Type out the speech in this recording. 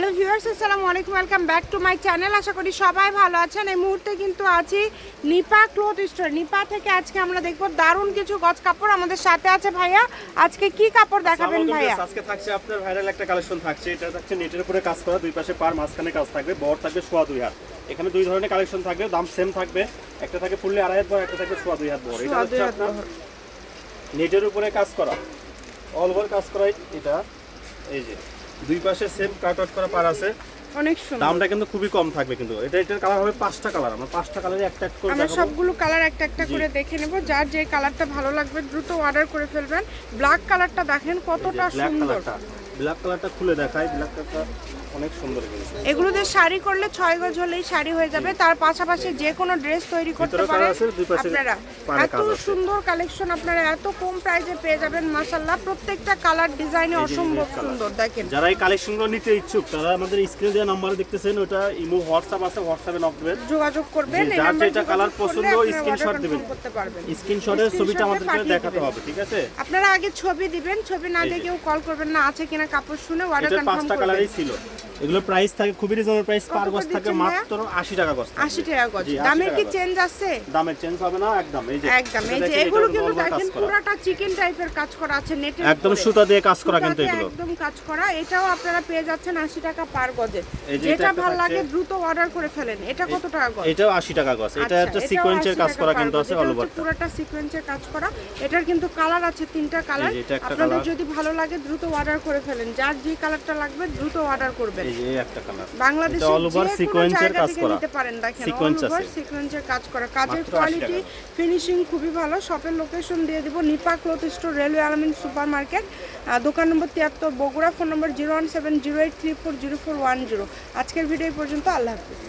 Hello viewers আসসালামু আলাইকুম welcome back to my channel আশা করি সবাই ভালো আছেন। এই মুহূর্তে কিন্তু আছি নিপা ক্লোথ স্টোর নিপা থেকে আজকে আমরা দেখব দারুণ কিছু গজ কাপড় আমাদের সাথে আছে ভাইয়া। আজকে কি কাপড় দেখাবেন ভাইয়া? আজকে থাকছে আপনার ভাইরাল একটা কালেকশন থাকছে। এটা থাকছে নেটের উপরে কাজ করা দুই পাশে পার মাঝখানে কাজ থাকবে বড় থাকবে সোয়া দুই হাত। এখানে দুই ধরনের কালেকশন থাকবে দাম সেম থাকবে। একটা থাকে ফুললি আড়াই হাত বড় একটা থাকবে সোয়া দুই হাত বড় এটা হচ্ছে আপনার নেটের উপরে কাজ করা। অল ওভার কাজ করা এটা। এই যে দুই পাশে সেম কাট আউট করা পার আছে। অনেক সুন্দর। দামটা কিন্তু খুবই কম থাকবে কিন্তু। এটা এটার কালার হবে পাঁচটা কালার আমরা পাঁচটা কালারে একটা একটা করে আমরা সবগুলো কালার একটা একটা করে দেখে নেব। যার যে কালারটা ভালো লাগবে দ্রুত অর্ডার করে ফেলবেন। ব্ল্যাক কালারটা দেখেন কতটা সুন্দর। ব্ল্যাক কালারটা খুলে দেখাই। ব্ল্যাক কালারটা অনেক সুন্দর কিন্তু শাড়ি করলে ছয় গজ হলেই শাড়ি হয়ে যাবে। তার পাশাপাশি যে কোনো ড্রেস তৈরি করতে পারেন। আপনারা এত সুন্দর কালেকশন আপনারা এত কম প্রাইসে পেয়ে যাবেন প্রত্যেকটা কালার ডিজাইনে অসম্ভব সুন্দর দেখেন। যারা এই কালেকশনগুলো নিতে ইচ্ছুক তারা আমাদের স্ক্রিনে দেওয়া নাম্বারে দেখতেছেন ওটা ইমো হোয়াটসঅ্যাপ আছে হোয়াটসঅ্যাপে নক দিবেন। যোগাযোগ করবেন যার নাম্বারে যেটা কালার পছন্দ, স্ক্রিনশট দিবেন। স্ক্রিনশটের ছবিটা আমাদেরকে দেখাতে হবে ঠিক আছে? আপনারা আগে ছবি দিবেন ছবি না দেখেও দিয়ে কেউ কল করবেন না আছে কিনা কাপড় শুনে অর্ডার কনফার্ম করবেন এটা পাঁচটা কালারই ছিল। এগুলো প্রাইস থাকে খুবই রিজনেবল প্রাইস পার গজ থাকে মাত্র আশি টাকা গজ 80 টাকা গজ। 80 দামের কি চেঞ্জ আছে? দামের চেঞ্জ হবে না একদম এই যে একদম এই যে এগুলো এটা কিন্তু দেখেন। পুরোটা চিকেন টাইপের কাজ করা আছে নেটের একদম সুতা দিয়ে কাজ করা কিন্তু এগুলো। একদম কাজ করা। এটাও আপনারা পেয়ে যাচ্ছেন আশি টাকা পার গজে। এটা যেটা ভালো লাগে দ্রুত অর্ডার করে ফেলেন। এটা কত টাকা গজ? এটাও আশি টাকা গজ। এটা আচ্ছা, একটা সিকোয়েন্সের কাজ করা কিন্তু। আছে অল ওভারটা পুরোটা সিকোয়েন্সের কাজ করা। এটার কিন্তু কালার আছে তিনটা কালার আপনাদের যদি ভালো লাগে দ্রুত অর্ডার করে ফেলেন। যার যে কালারটা লাগবে দ্রুত অর্ডার করবেন। এই যে একটা কালার কাজ থেকে করা। নিতে পারেন দেখেন অল আছে। সিকোয়েন্সের কাজ করা। কাজের কোয়ালিটি ফিনিশিং খুবই ভালো। শপের লোকেশন দিয়ে দিব Nipa cloth store railway Almin super market দোকান নম্বর তিয়াত্তর Bogura phone number zero one seven zero eight three four zero four one zero আজকের ভিডিও পর্যন্ত আল্লাহ হাফিজ।